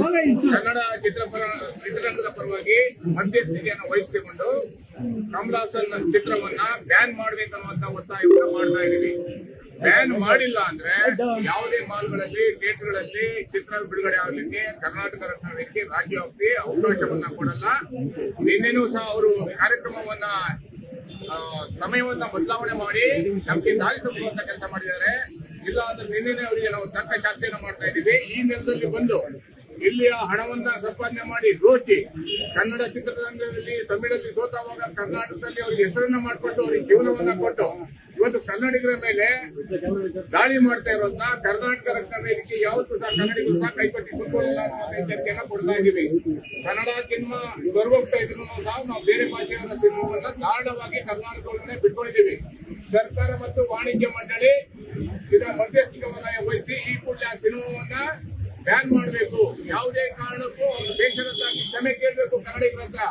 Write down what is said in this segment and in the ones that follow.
ಕನ್ನಡ ಚಿತ್ರಪರ ಚಿತ್ರರಂಗದ ಪರವಾಗಿ ಮಧ್ಯಸ್ಥಿಕೆಯನ್ನು ವಹಿಸಿಕೊಂಡು ಕಮಲಾಸನ್ ಚಿತ್ರವನ್ನ ಬ್ಯಾನ್ ಮಾಡ್ಬೇಕನ್ನುವಂತ ಒತ್ತಾಯವನ್ನು ಮಾಡ್ತಾ ಇದೀವಿ. ಬ್ಯಾನ್ ಮಾಡಿಲ್ಲ ಅಂದ್ರೆ ಯಾವುದೇ ಮಾಲ್ಗಳಲ್ಲಿ, ಥಿಯೇಟರ್ಗಳಲ್ಲಿ ಚಿತ್ರ ಬಿಡುಗಡೆ ಆಗ್ಲಿಕ್ಕೆ, ಕರ್ನಾಟಕ ರಕ್ಷಣಾ ವೇದಿಕೆ ಅವಕಾಶವನ್ನ ಕೊಡಲ್ಲ. ನಿನ್ನೆನೂ ಸಹ ಅವರು ಕಾರ್ಯಕ್ರಮವನ್ನ ಸಮಯವನ್ನ ಬದಲಾವಣೆ ಮಾಡಿ ನಮ್ಗೆ ದಾರಿ ತಪ್ಪುವಂತ ಕೆಲಸ ಮಾಡಿದ್ದಾರೆ. ಇಲ್ಲ ಅಂದ್ರೆ ನಿನ್ನೆ ಅವರಿಗೆ ನಾವು ತಕ್ಕ ಶಾಸ್ತಿಯನ್ನ ಮಾಡ್ತಾ ಇದ್ದೀವಿ. ಈ ನೆಲದಲ್ಲಿ ಬಂದು ಇಲ್ಲಿಯ ಹಣವನ್ನ ಸಂಪಾದನೆ ಮಾಡಿ ದೋಚಿ ಕನ್ನಡ ಚಿತ್ರರಂಗದಲ್ಲಿ, ತಮಿಳಲ್ಲಿ ಸೋತಾವಾಗ ಕರ್ನಾಟಕದಲ್ಲಿ ಅವ್ರಿಗೆ ಹೆಸರನ್ನ ಮಾಡಿಕೊಟ್ಟು ಅವ್ರಿಗೆ ಜೀವನವನ್ನ ಕೊಟ್ಟು ಇವತ್ತು ಕನ್ನಡಿಗರ ಮೇಲೆ ದಾಳಿ ಮಾಡ್ತಾ ಇರೋದನ್ನ ಕರ್ನಾಟಕ ರಕ್ಷಣಾ ವೇದಿಕೆ ಯಾವತ್ತೂ ಸಹ ಕನ್ನಡಿಗರು ಸಹ ಕೈಪಟ್ಟಿ ಕುತ್ಕೊಳ್ಳಲ್ಲ ಅನ್ನೋ ಎಚ್ಚರಿಕೆಯನ್ನ ಕೊಡ್ತಾ ಇದೀವಿ. ಕನ್ನಡ ಸಿನಿಮಾ ಸ್ವರ್ಗೋಗ್ತಾ ಇದ್ರು ಸಹ ನಾವು ಬೇರೆ ಭಾಷೆಯವರ ಸಿನಿಮಾವನ್ನ ದಾಳವಾಗಿ ಕರ್ನಾಟಕವನ್ನೇ ಬಿಟ್ಕೊಂಡಿದ್ದೀವಿ ಸರ್ಕಾರ ಮತ್ತು ವಾಣಿಜ್ಯ ಮಂಡಳಿ ಇದರ ಮಧ್ಯಸ್ಥಿಕವನ್ನ ವಹಿಸಿ ಈ ಕೂಡಲೇ ಆ ಸಿನಿಮಾವನ್ನ ಬ್ಯಾನ್ ಮಾಡಬೇಕು. ಕ್ಷಮೆ ಕೇಳಬೇಕು ಕನ್ನಡಿಗರ ಹತ್ರ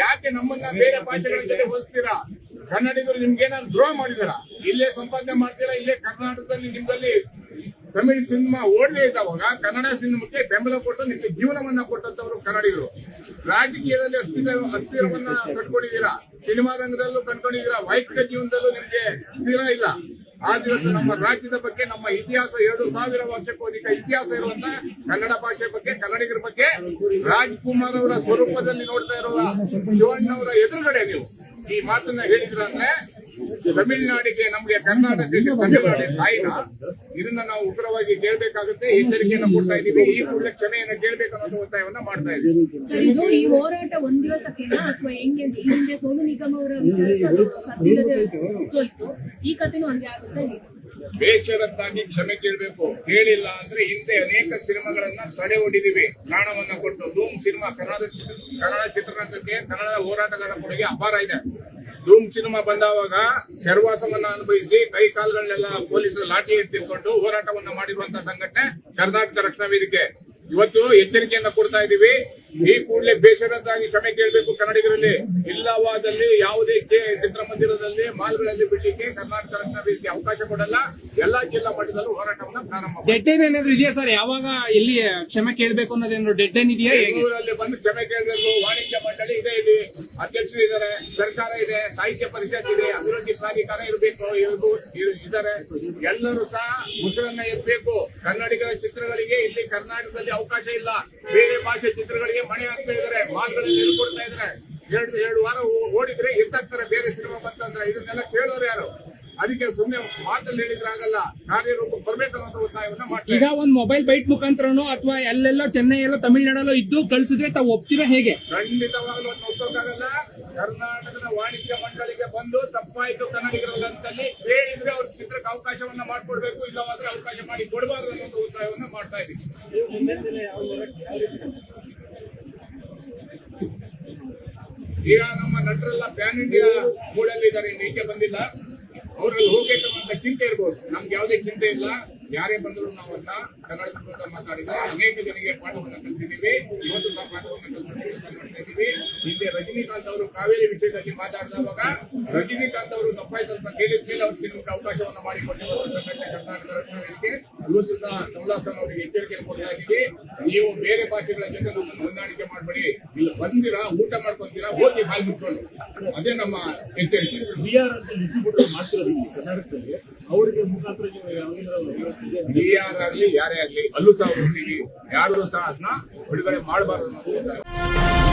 ಯಾಕೆ ನಮ್ಮನ್ನ ಬೇರೆ ಭಾಷೆಗಳ ಜೊತೆ ಹೋಲಿಸ್ತೀರಾ? ಕನ್ನಡಿಗರು ನಿಮ್ಗೆ ಏನಾದ್ರು ದ್ರೋಹ ಮಾಡಿದಾರ? ಇಲ್ಲೇ ಸಂಪಾದನೆ ಮಾಡ್ತೀರಾ? ಇಲ್ಲೇ ಕರ್ನಾಟಕದಲ್ಲಿ ನಿಮ್ದಲ್ಲಿ ತಮಿಳ್ ಸಿನಿಮಾ ಓಡದೇ ಇದ್ದಾವಾಗ ಕನ್ನಡ ಸಿನಿಮಾಕ್ಕೆ ಬೆಂಬಲ ಕೊಟ್ಟು ನಿಮ್ಗೆ ಜೀವನವನ್ನ ಕೊಟ್ಟಂತವ್ರು ಕನ್ನಡಿಗರು. ರಾಜಕೀಯದಲ್ಲಿ ಅಸ್ಥಿರ ಅಸ್ಥಿರವನ್ನ ಕಟ್ಕೊಂಡಿದ್ದೀರಾ? ಸಿನಿಮಾ ರಂಗದಲ್ಲೂ ಕಂಡ್ಕೊಂಡಿದ್ದೀರಾ ವೈಯಕ್ತಿಕ ಜೀವನದಲ್ಲೂ ನಿಮ್ಗೆ ಸ್ಥಿರ ಇಲ್ಲ. ಆದ್ರೆ ದಿವಸ ನಮ್ಮ ರಾಜ್ಯದ ಬಗ್ಗೆ, ನಮ್ಮ ಇತಿಹಾಸ ಎರಡು ಸಾವಿರ ವರ್ಷಕ್ಕೂ ಅಧಿಕ ಇತಿಹಾಸ ಇರುವಂತ ಕನ್ನಡ ಭಾಷೆ ಬಗ್ಗೆ, ಕನ್ನಡಿಗರ ಬಗ್ಗೆ ರಾಜ್ಕುಮಾರ್ ಅವರ ಸ್ವರೂಪದಲ್ಲಿ ನೋಡ್ತಾ ಇರುವ ಶಿವಣ್ಣವರ ಎದುರುಗಡೆ ನೀವು ಈ ಮಾತನ್ನ ಹೇಳಿದ್ರ ಅಂದ್ರೆ ತಮಿಳುನಾಡಿಗೆ ನಮಗೆ ಕರ್ನಾಟಕಕ್ಕೆ ತಮಿಳುನಾಡಿನ ತಾಯಿನ. ಇದನ್ನ ನಾವು ಉಗ್ರವಾಗಿ ಕೇಳಬೇಕಾಗುತ್ತೆ ಎಚ್ಚರಿಕೆಯನ್ನು ಕೊಡ್ತಾ ಇದ್ದೀವಿ. ಈ ಕೂಡಲೇ ಕ್ಷಮೆಯನ್ನು ಕೇಳಬೇಕನ್ನೋದು ಒತ್ತಾಯವನ್ನ ಮಾಡ್ತಾ ಇದ್ದೀವಿ. ಇದು ಈ ಹೋರಾಟ ಒಂದ್ ದಿವಸಕ್ಕೆನಾ? ಅಥವಾ ಹೆಂಗೆ? ಅಂತ ಈ ಹಿಂದೆ ಸೋನು ನಿಗಮ್ ಅವರ ಈ ಕಥೆನೂ ಹಂಗೆ ಆಗುತ್ತೆ ಬೇಷರತ್ತಾಗಿ ಕ್ಷಮೆ ಕೇಳಬೇಕು. ಹೇಳಿಲ್ಲ ಅಂದ್ರೆ ಹಿಂದೆ ಅನೇಕ ಸಿನಿಮಾಗಳನ್ನ ತಡೆ ಹೊಡಿದೀವಿ. ಪ್ರಾಣವನ್ನ ಕೊಟ್ಟು ಧೂಮ್ ಸಿನಿಮಾ ಕನ್ನಡ ಕನ್ನಡ ಚಿತ್ರರಂಗಕ್ಕೆ ಕನ್ನಡ ಹೋರಾಟಗಾರ ಕೊಡುಗೆ ಅಪಾರ ಇದೆ. ಧೂಮ್ ಸಿನಿಮಾ ಬಂದಾವಾಗ ಶರ್ವಾಸವನ್ನ ಅನುಭವಿಸಿ ಕೈ ಕಾಲುಗಳನ್ನೆಲ್ಲ ಪೊಲೀಸರು ಲಾಠಿ ಎತ್ತಿಕೊಂಡು ಹೋರಾಟವನ್ನ ಮಾಡಿರುವಂತಹ ಸಂಘಟನೆ ಕರ್ನಾಟಕ ರಕ್ಷಣಾ ವೇದಿಕೆ. ಇವತ್ತು ಎಚ್ಚರಿಕೆಯನ್ನ ಕೊಡ್ತಾ ಇದೀವಿ. ಈ ಕೂಡಲೇ ಬೇಷರತ್ತಾಗಿ ಕ್ಷಮೆ ಕೇಳಬೇಕು ಕನ್ನಡಿಗರಲ್ಲಿ. ಇಲ್ಲವಾದಲ್ಲಿ ಯಾವುದೇ ಕೆ- ಚಿತ್ರಮಂದಿರದಲ್ಲಿ ಮಾಲ್ಗಳಲ್ಲಿ ಬಿಡ್ಲಿಕ್ಕೆ ಕರ್ನಾಟಕ ರಕ್ಷಣಾ ವೇದಿಕೆ ಅವಕಾಶ ಕೊಡಲ್ಲ. ಎಲ್ಲಾ ಜಿಲ್ಲಾ ಮಟ್ಟದಲ್ಲೂ ಹೋರಾಟವನ್ನು ಪ್ರಾರಂಭ ಡೆಡ್ ಲೈನ್ ಏನಾದ್ರು ಇದೆಯಾ ಸರ್? ಯಾವಾಗ ಇಲ್ಲಿ ಕ್ಷಮೆ ಕೇಳಬೇಕು ಅನ್ನೋದೇನು ಡೆಡ್ ಲೈನ್ ಇದೆಯಾ ಬೆಂಗಳೂರಲ್ಲಿ ಬಂದು ಕ್ಷಮೆ ಕೇಳಬೇಕು. ವಾಣಿಜ್ಯ ಮಂಡಳಿ ಇದೆ ಇಲ್ಲಿ. ಅಧ್ಯಕ್ಷರು ಇದ್ದಾರೆ. ಸರ್ಕಾರ ಇದೆ. ಸಾಹಿತ್ಯ ಪರಿಷತ್ ಇದೆ. ಅಭಿವೃದ್ಧಿ ಪ್ರಾಧಿಕಾರ ಇರಬೇಕು ಇದ್ದಾರೆ. ಎಲ್ಲರೂ ಸಹ ಉಸಿರನ್ನ ಎತ್ತಬೇಕು ಕನ್ನಡಿಗರ ಚಿತ್ರಗಳಿಗೆ ಇಲ್ಲಿ ಕರ್ನಾಟಕದಲ್ಲಿ ಅವಕಾಶ ಇಲ್ಲ. ಬೇರೆ ಭಾಷೆ ಚಿತ್ರಗಳಿಗೆ ಮಣೆ ಹಾಕ್ತಾ ಇದ್ದಾರೆ ಮಾಲ್ಗಳಲ್ಲಿ ಕೊಡ್ತಾ ಇದ್ದಾರೆ. ಎರಡು ಎರಡು ವಾರ ಓಡಿದ್ರೆ ಎತ್ತಾಕ್ತಾರೆ ಬೇರೆ ಸಿನಿಮಾ ಬಂತಂದ್ರೆ ಇದನ್ನೆಲ್ಲ ಕೇಳೋರು ಯಾರು? ಅದಕ್ಕೆ ಸುಮ್ಮನೆ ಮಾತಲ್ಲಿ ಹೇಳಿದ್ರೆ ಆಗಲ್ಲ. ಕಾರ್ಯರೂಪ ಬರ್ಬೇಕನ್ನೋ ಒತ್ತಾಯವನ್ನ ಮಾಡ್ತಾರೆ ಈಗ ಒಂದ್ ಮೊಬೈಲ್ ಬೈಟ್ ಮುಖಾಂತರನೋ ಅಥವಾ ಎಲ್ಲೆಲ್ಲೋ ಚೆನ್ನೈ ಎಲ್ಲೋ ತಮಿಳ್ನಾಡಲ್ಲೋ ಇದ್ದು ಕಳ್ಸಿದ್ರೆ ತಾವು ಒಪ್ತೀರಾ ಹೇಗೆ? ಖಂಡಿತವಾಗಲೂ ಅದನ್ನ ಒಪ್ಪೋಕ್ಕಾಗಲ್ಲ ಕರ್ನಾಟಕದ ವಾಣಿಜ್ಯ ಮಂಡಳಿಗೆ ಬಂದು ತಪ್ಪಾಯ್ತು ಕನ್ನಡಿಗರಲ್ಲಂತಲ್ಲಿ ಹೇಳಿದ್ರೆ ಅವ್ರ ಚಿತ್ರಕ್ಕೆ ಅವಕಾಶವನ್ನ ಮಾಡ್ಕೊಡ್ಬೇಕು ಇಲ್ಲವಾದ್ರೆ ಅವಕಾಶ ಮಾಡಿ ಕೊಡಬಾರದು ಅನ್ನೋ ಒತ್ತಾಯವನ್ನ ಮಾಡ್ತಾ ಇದ್ದೀವಿ. ಈಗ ನಮ್ಮ ನಟರೆಲ್ಲ ಪ್ಯಾನ್ ಇಂಡಿಯಾ ಮೂಡಲ್ಲಿ ಇದ್ದಾರೆ, ಇನ್ನು ಬಂದಿಲ್ಲ. ಅವರಲ್ಲಿ ಅಂತ ಚಿಂತೆ ಇರ್ಬೋದು. ನಮ್ಗೆ ಯಾವುದೇ ಚಿಂತೆ ಇಲ್ಲ. ಯಾರೇ ಬಂದರೂ ನಾವನ್ನ ಕನ್ನಡ ಮಾತಾಡಿದ್ರೆ ಅನೇಕ ಜನರಿಗೆ ಪಾಠವನ್ನು ಕಲಿಸಿದ್ದೀವಿ. ಇವತ್ತು ಸಹ ಪಾಠವನ್ನು ಕಲಿಸೋ ಕೆಲಸ ಮಾಡ್ತಾ ಇದ್ದೀವಿ. ಹಿಂದೆ ರಜನಿಕಾಂತ್ ಅವರು ಕಾವೇರಿ ವಿಷಯದಲ್ಲಿ ಮಾತಾಡಿದವಾಗ ರಜನಿಕಾಂತ್ ಅವರು ತಪ್ಪಾಯ್ತು ಅಂತ ಕೇಳಿದ ಮೇಲೆ ಅವ್ರ ಸಿನಿಮಾಕ್ಕೆ ಅವಕಾಶವನ್ನು ಮಾಡಿಕೊಟ್ಟಿರುವ ಕರ್ನಾಟಕ ರಕ್ಷಣಾ ಇವತ್ತು ಸಹ ಕಮಲಾಸನ್ ಅವರಿಗೆ ಎಚ್ಚರಿಕೆ ಕೊಡಲಾಗಿದೆ ನೀವು ಬೇರೆ ಭಾಷೆಗಳ ಜೊತೆ ನಮ್ಮ ಹೊಂದಾಣಿಕೆ ಮಾಡಬೇಡಿ. ಇಲ್ಲಿ ಬಂದಿರಾ ಊಟ ಮಾಡ್ಕೊಂತೀರಾ ಹೋಗಿ ಬಾಯಿ ಬಿಟ್ಕೊಂಡು ಅದೇ ನಮ್ಮ ಎಚ್ಚರಿಕೆ. ಬಿಆರ್ ಅಂತ ಡಿಸ್ಟ್ರಿಬ್ಯೂಟರ್ ಮಾಡ್ತಿರೋದು ಇಲ್ಲಿ ಕರ್ನಾಟಕದಲ್ಲಿ. ಅವರಿಗೆ ಮುಖಾಂತರ ಬಿಆರ್ ಆಗಲಿ ಯಾರೇ ಆಗಲಿ ಅಲ್ಲೂ ಸಹ ಯಾರು ಸಹ ಅದನ್ನ ಬಿಡುಗಡೆ ಮಾಡಬಾರ್ದು ಅನ್ನೋದು.